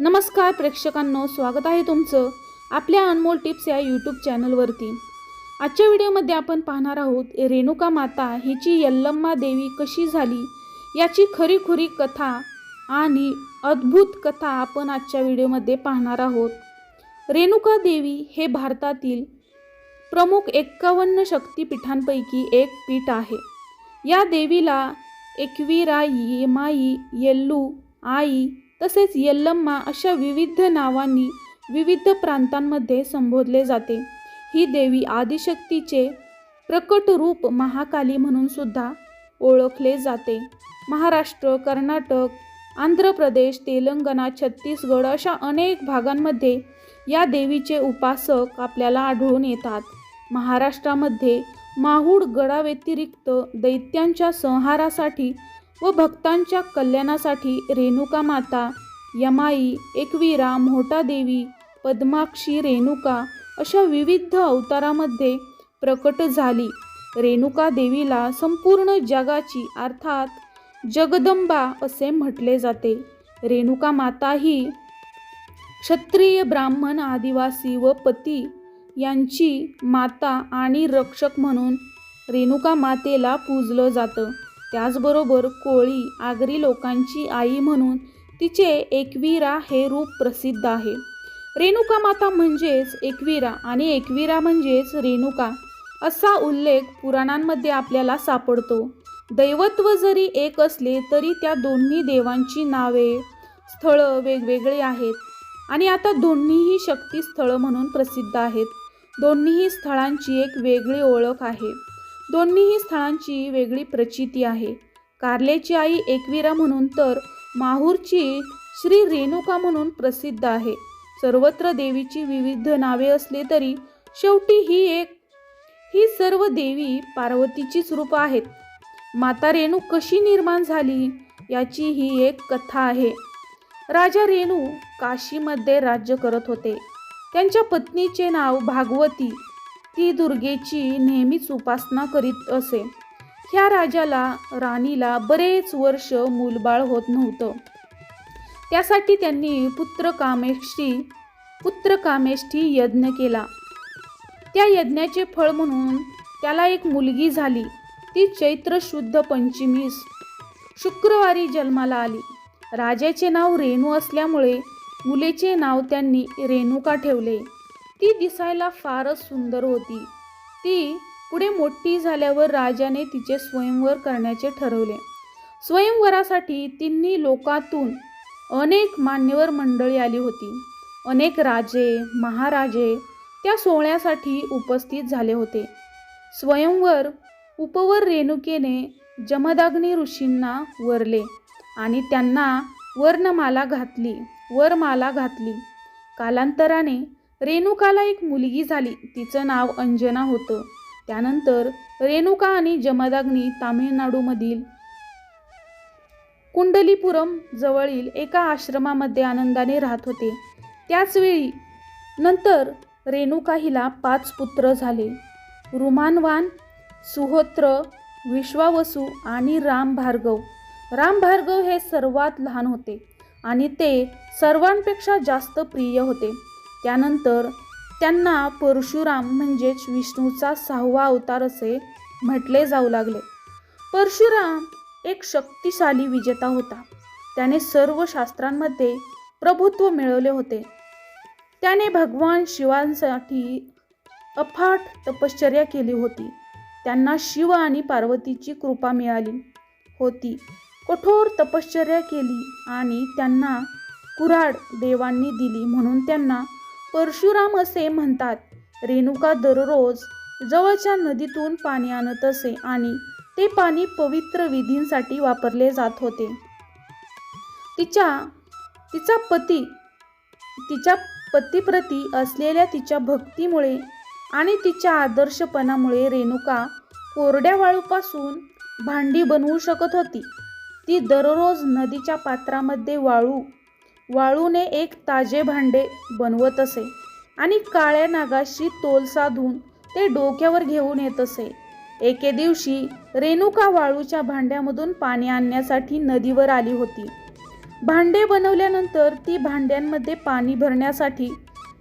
नमस्कार प्रेक्षकांनो स्वागत आहे तुमचं आपल्या अनमोल टिप्स या यूट्यूब चॅनलवरती. आजच्या व्हिडिओमध्ये आपण पाहणार आहोत रेणुका माता हिची यल्लम्मा देवी कशी झाली याची खरीखुरी कथा आणि अद्भुत कथा आपण आजच्या व्हिडिओमध्ये पाहणार आहोत. रेणुका देवी हे भारतातील प्रमुख एक्कावन्न शक्तिपीठांपैकी एक पीठ आहे. या देवीला एकवीराई येमाई येल्लू आई तसेच यल्लम्मा अशा विविध नावांनी विविध प्रांतांमध्ये संबोधले जाते. ही देवी आदिशक्तीचे प्रकट रूप महाकाली म्हणून सुद्धा ओळखले जाते. महाराष्ट्र कर्नाटक आंध्र प्रदेश तेलंगणा छत्तीसगड अशा अनेक भागांमध्ये या देवीचे उपासक आपल्याला आढळून येतात. महाराष्ट्रामध्ये माहूड गडाव्यतिरिक्त दैत्यांच्या संहारासाठी व भक्तांच्या कल्याणासाठी रेणुका माता यमाई एकवीरा मोठा देवी पद्माक्षी रेणुका अशा विविध अवतारामध्ये प्रकट झाली. रेणुका देवीला संपूर्ण जगाची अर्थात जगदंबा असे म्हटले जाते. रेणुका माता ही क्षत्रिय ब्राह्मण आदिवासी व पती यांची माता आणि रक्षक म्हणून रेणुका मातेला पूजलं जातं. त्याचबरोबर कोळी आगरी लोकांची आई म्हणून तिचे एकवीरा हे रूप प्रसिद्ध आहे. रेणुका माता म्हणजेच एकवीरा आणि एकवीरा म्हणजेच रेणुका असा उल्लेख पुराणांमध्ये आपल्याला सापडतो. दैवत्व जरी एक असले तरी त्या दोन्ही देवांची नावे स्थळं वेगवेगळी आहेत आणि आता दोन्हीही शक्तीस्थळं म्हणून प्रसिद्ध आहेत. दोन्हीही स्थळांची एक वेगळी ओळख आहे. दोन्हीही स्थळांची वेगळी प्रचिती आहे. कारलेची आई एकवीरा म्हणून तर माहूरची श्री रेणुका म्हणून प्रसिद्ध आहे. सर्वत्र देवीची विविध नावे असले तरी शेवटी ही एक ही सर्व देवी पार्वतीचीच रूप आहेत. माता रेणू कशी निर्माण झाली याची ही एक कथा आहे. राजा रेणू काशीमध्ये राज्य करत होते. त्यांच्या पत्नीचे नाव भागवती ती दुर्गेची नेहमीच उपासना करीत असे. ह्या राजाला राणीला बरेच वर्ष मूलबाळ होत नव्हतं. त्यासाठी त्यांनी पुत्र कामेष्ठी पुत्र कामेष्ठी यज्ञ केला. त्या यज्ञाचे फळ म्हणून त्याला एक मुलगी झाली. ती चैत्र शुद्ध पंचमीस शुक्रवारी जन्माला आली. राजाचे नाव रेणू असल्यामुळे मुलीचे नाव त्यांनी रेणुका ठेवले. ती दिसायला फारच सुंदर होती. ती पुढे मोठी झाल्यावर राजाने तिचे स्वयंवर करण्याचे ठरवले. स्वयंवरासाठी तिन्ही लोकातून अनेक मान्यवर मंडळी आली होती. अनेक राजे महाराजे त्या सोहळ्यासाठी उपस्थित झाले होते. स्वयंवर उपवर रेणुकेने जमदाग्नी ऋषींना वरले आणि त्यांना वर्णमाला घातली वरमाला घातली. कालांतराने रेणुकाला एक मुलगी झाली. तिचं नाव अंजना होतं. त्यानंतर रेणुका आणि जमदाग्नी तामिळनाडूमधील कुंडलीपुरम जवळील एका आश्रमामध्ये आनंदाने राहत होते. त्याचवेळी नंतर रेणुका हिला पाच पुत्र झाले. रुमानवान सुहोत्र विश्वावसू आणि राम भार्गव राम भार्गव हे सर्वात लहान होते आणि ते सर्वांपेक्षा जास्त प्रिय होते. त्यानंतर त्यांना परशुराम म्हणजेच विष्णूचा सहावा अवतार असे म्हटले जाऊ लागले. परशुराम एक शक्तिशाली विजेता होता. त्याने सर्व शास्त्रांमध्ये प्रभुत्व मिळवले होते. त्याने भगवान शिवांसाठी अफाट तपश्चर्या केली होती. त्यांना शिव आणि पार्वतीची कृपा मिळाली होती. कठोर तपश्चर्या केली आणि त्यांना कुऱ्हाड देवांनी दिली म्हणून त्यांना परशुराम असे म्हणतात रेणुका दररोज जवळच्या नदीतून पाणी आणत असे आणि ते पाणी पवित्र विधींसाठी वापरले जात होते. तिच्या तिचा पती तिच्या पतीप्रती असलेल्या तिच्या भक्तीमुळे आणि तिच्या आदर्शपणामुळे रेणुका कोरड्या वाळूपासून भांडी बनवू शकत होती. ती दररोज नदीच्या पात्रामध्ये वाळू वाळूने एक ताजे भांडे बनवत असे आणि काळ्या नागाशी तोल साधून ते डोक्यावर घेऊन येत असे. एके दिवशी रेणुका वाळूच्या भांड्यामधून पाणी आणण्यासाठी नदीवर आली होती. भांडे बनवल्यानंतर ती भांड्यांमध्ये पाणी भरण्यासाठी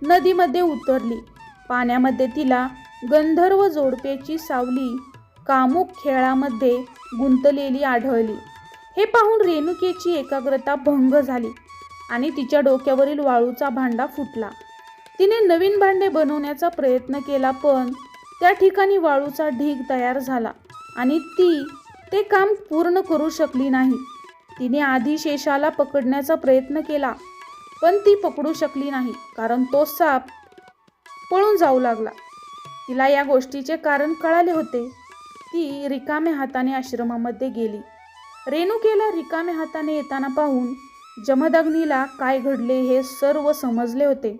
नदीमध्ये उतरली. पाण्यामध्ये तिला गंधर्व जोडप्याची सावली कामुक खेळामध्ये गुंतलेली आढळली. हे पाहून रेणुकेची एकाग्रता भंग झाली. आणि तिच्या डोक्यावरील वाळूचा भांडा फुटला. तिने नवीन भांडे बनवण्याचा प्रयत्न केला पण त्या ठिकाणी वाळूचा ढीग तयार झाला आणि ती ते काम पूर्ण करू शकली नाही. तिने आधी शेषाला पकडण्याचा प्रयत्न केला पण ती पकडू शकली नाही कारण तो साप पळून जाऊ लागला. तिला या गोष्टीचे कारण कळाले होते. ती रिकाम्या हाताने आश्रमामध्ये गेली. रेणुकेला रिकाम्या हाताने येताना पाहून जमदाग्नीला काय घडले हे सर्व समजले होते.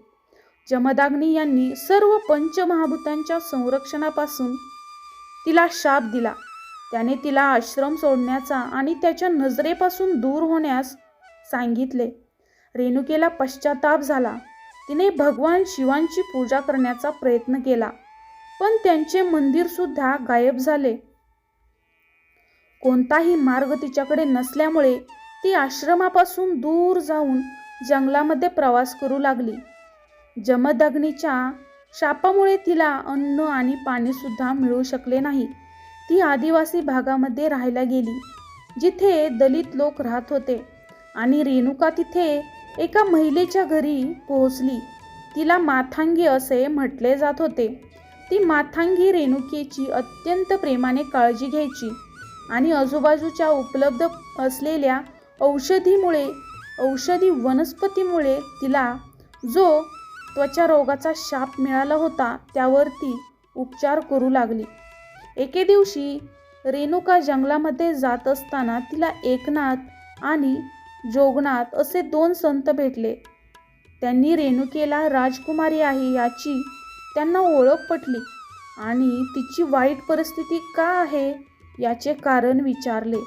जमदाग्नी यांनी सर्व पंचमहाभूतांच्या संरक्षणापासून तिला शाप दिला. त्याने तिला आश्रम सोडण्याचा आणि त्याच्या नजरेपासून दूर होण्यास सांगितले. रेणुकेला पश्चाताप झाला. तिने भगवान शिवांची पूजा करण्याचा प्रयत्न केला. पण त्यांचे मंदिरसुद्धा गायब झाले. कोणताही मार्ग तिच्याकडे नसल्यामुळे ती आश्रमापासून दूर जाऊन जंगलामध्ये प्रवास करू लागली. जमदग्नीच्या शापामुळे तिला अन्न आणि पाणीसुद्धा मिळू शकले नाही. ती आदिवासी भागामध्ये राहायला गेली जिथे दलित लोक राहत होते आणि रेणुका तिथे एका महिलेच्या घरी पोहोचली. तिला माथांगी असे म्हटले जात होते. ती माथांगी रेणुकेची अत्यंत प्रेमाने काळजी घ्यायची आणि आजूबाजूच्या उपलब्ध असलेल्या औषधीमुळे औषधी वनस्पतीमुळे तिला जो त्वचा रोगाचा शाप मिळाला होता त्यावर ती उपचार करू लागली. एके दिवशी रेणुका जंगलामध्ये जात असताना तिला एकनाथ आणि जोगनाथ असे दोन संत भेटले. त्यांनी रेणुकेला राजकुमारी आहे याची त्यांना ओळख पटली आणि तिची वाईट परिस्थिती का आहे याचे कारण विचारले.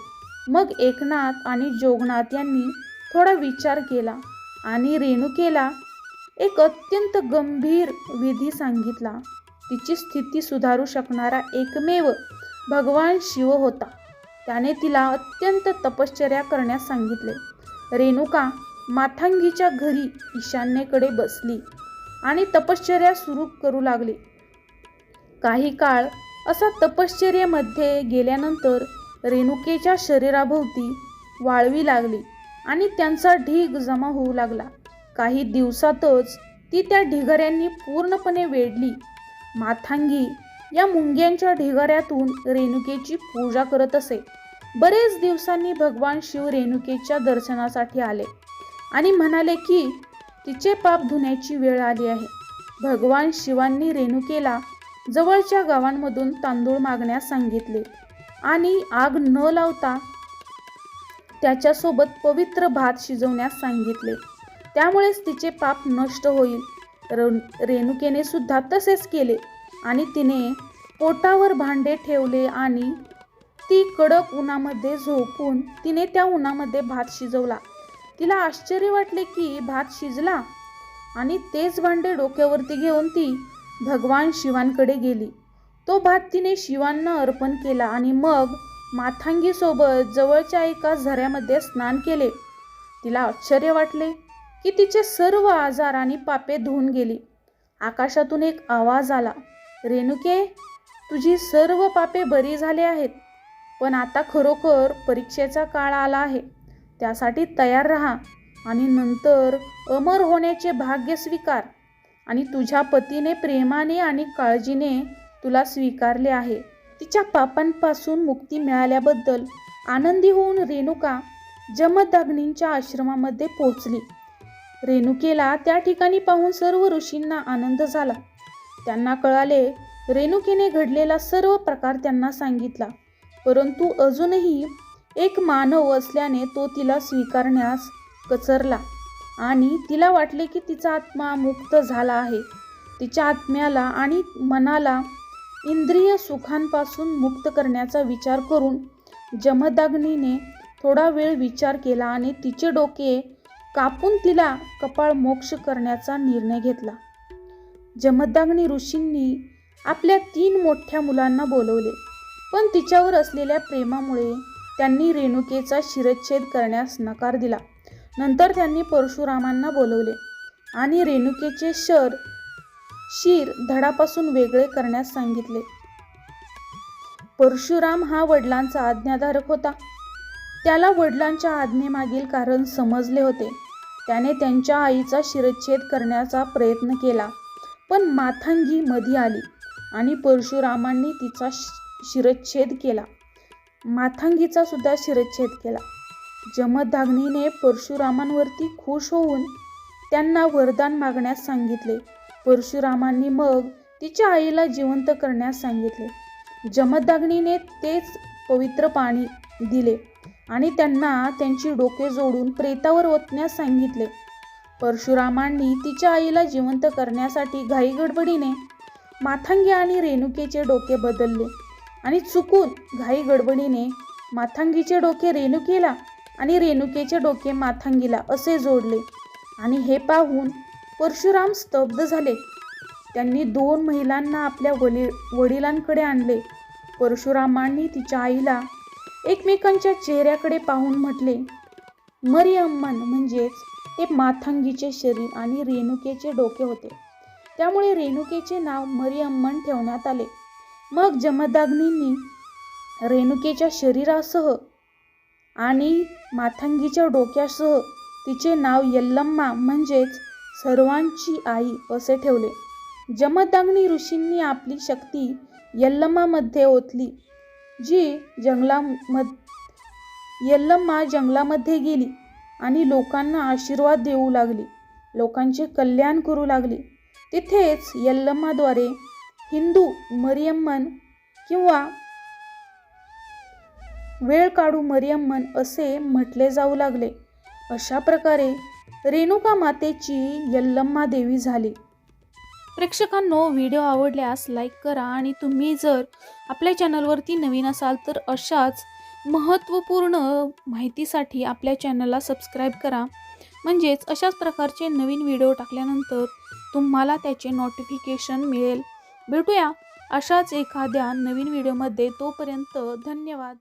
मग एकनाथ आणि जोगनाथ यांनी थोडा विचार केला आणि रेणुकेला एक अत्यंत गंभीर विधी सांगितला. तिची स्थिती सुधारू शकणारा एकमेव भगवान शिव होता. त्याने तिला अत्यंत तपश्चर्या करण्यास सांगितले. रेणुका माथांगीच्या घरी ईशान्येकडे बसली आणि तपश्चर्या सुरू करू लागली. काही काळ असा तपश्चर्येमध्ये गेल्यानंतर रेणुकेच्या शरीराभोवती वाळवी लागली आणि त्यांचा ढीग जमा होऊ लागला. काही दिवसातच ती त्या ढिगाऱ्यांनी पूर्णपणे वेढली. माथांगी या मुंग्यांच्या ढिगाऱ्यातून रेणुकेची पूजा करत असे. बरेच दिवसांनी भगवान शिव रेणुकेच्या दर्शनासाठी आले आणि म्हणाले की तिचे पाप धुण्याची वेळ आली आहे. भगवान शिवांनी रेणुकेला जवळच्या गावांमधून तांदूळ मागण्यास सांगितले. आणि आग न लावता त्याच्यासोबत पवित्र भात शिजवण्यास सांगितले. त्यामुळेच तिचे पाप नष्ट होईल. र- रेणुकेने सुद्धा तसेच केले आणि तिने पोटावर भांडे ठेवले आणि ती कडक उन्हामध्ये झोपून तिने त्या उन्हामध्ये भात शिजवला. तिला आश्चर्य वाटले की भात शिजला आणि तेच भांडे डोक्यावरती घेऊन ती भगवान शिवांकडे गेली. तो भात तिने शिवांना अर्पण केला आणि मग माथांगीसोबत जवळच्या एका झऱ्यामध्ये स्नान केले. तिला आश्चर्य वाटले की तिचे सर्व आजार आणि पापे धुवून गेली. आकाशातून एक आवाज आला रेणुके तुझी सर्व पापे बरी झाले आहेत पण आता खरोखर परीक्षेचा काळ आला आहे. त्यासाठी तयार राहा आणि नंतर अमर होण्याचे भाग्य स्वीकार आणि तुझ्या पतीने प्रेमाने आणि काळजीने तुला स्वीकारले आहे. तिच्या पापांपासून मुक्ती मिळाल्याबद्दल आनंदी होऊन रेणुका जमदग्नींच्या आश्रमामध्ये पोहोचली. रेणुकेला त्या ठिकाणी पाहून सर्व ऋषींना आनंद झाला. त्यांना कळाले रेणुकेने घडलेला सर्व प्रकार त्यांना सांगितला. परंतु अजूनही एक मानव असल्याने तो तिला स्वीकारण्यास कचरला आणि तिला वाटले की तिचा आत्मा मुक्त झाला आहे. तिच्या आत्म्याला आणि मनाला इंद्रिय सुखांपासून मुक्त करण्याचा विचार करून जमदाग्नीने थोडा वेळ विचार केला आणि तिचे डोके कापून तिला कपाळ मोक्ष करण्याचा निर्णय घेतला. जमदाग्नी ऋषींनी आपल्या तीन मोठ्या मुलांना बोलवले पण तिच्यावर असलेल्या प्रेमामुळे त्यांनी रेणुकेचा शिरच्छेद करण्यास नकार दिला. नंतर त्यांनी परशुरामांना बोलवले आणि रेणुकेचे शर शीर धडापासून वेगळे करण्यास सांगितले. परशुराम हा वडिलांचा आज्ञाधारक होता. त्याला वडिलांच्या आज्ञेमागील कारण समजले होते. त्याने त्यांच्या आईचा शिरच्छेद करण्याचा प्रयत्न केला पण माथांगी मध्ये आली आणि परशुरामांनी तिचा शि- शिरच्छेद केला. माथांगीचा सुद्धा शिरच्छेद केला. जमदाग्नीने परशुरामांवरती खुश होऊन त्यांना वरदान मागण्यास सांगितले. परशुरामांनी मग तिच्या आईला जिवंत करण्यास सांगितले. जमदाग्नीने तेच पवित्र पाणी दिले आणि त्यांना त्यांची डोके जोडून प्रेतावर ओतण्यास सांगितले. परशुरामांनी तिच्या आईला जिवंत करण्यासाठी घाईगडबडीने माथांगी आणि रेणुकेचे डोके बदलले आणि चुकून घाई गडबडीने माथांगीचे डोके रेणुकेला आणि रेणुकेचे डोके माथांगीला असे जोडले. आणि हे पाहून परशुराम स्तब्ध झाले. त्यांनी दोन महिलांना आपल्या वली वडिलांकडे आणले. परशुरामांनी तिच्या आईला एकमेकांच्या चेहऱ्याकडे पाहून म्हटले मरियम्मन म्हणजेच ते माथांगीचे शरीर आणि रेणुकेचे डोके होते. त्यामुळे रेणुकेचे नाव मरियम्मन ठेवण्यात आले. मग जमदाग्नींनी रेणुकेच्या शरीरासह आणि माथांगीच्या डोक्यासह तिचे नाव यल्लम्मा म्हणजेच सर्वांची आई असे ठेवले. जमदाग्नी ऋषींनी आपली शक्ती यल्लमामध्ये ओतली जी जंगलामध यल्लम्मा जंगलामध्ये गेली आणि लोकांना आशीर्वाद देऊ लागली. लोकांचे कल्याण करू लागली. तिथेच यल्लम्माद्वारे हिंदू मरियम्मन किंवा वेळ काढू मरियम्मन असे म्हटले जाऊ लागले. अशा प्रकारे रेणुका मातेची यल्लम्मा देवी झाली. प्रेक्षकांनो व्हिडिओ आवडल्यास लाईक करा आणि तुम्ही जर आपल्या चॅनलवरती नवीन असाल तर अशाच महत्त्वपूर्ण माहितीसाठी आपल्या चॅनलला सबस्क्राईब करा. म्हणजेच अशाच प्रकारचे नवीन व्हिडिओ टाकल्यानंतर तुम्हाला त्याचे नोटिफिकेशन मिळेल. भेटूया अशाच एखाद्या नवीन व्हिडिओमध्ये. तोपर्यंत धन्यवाद.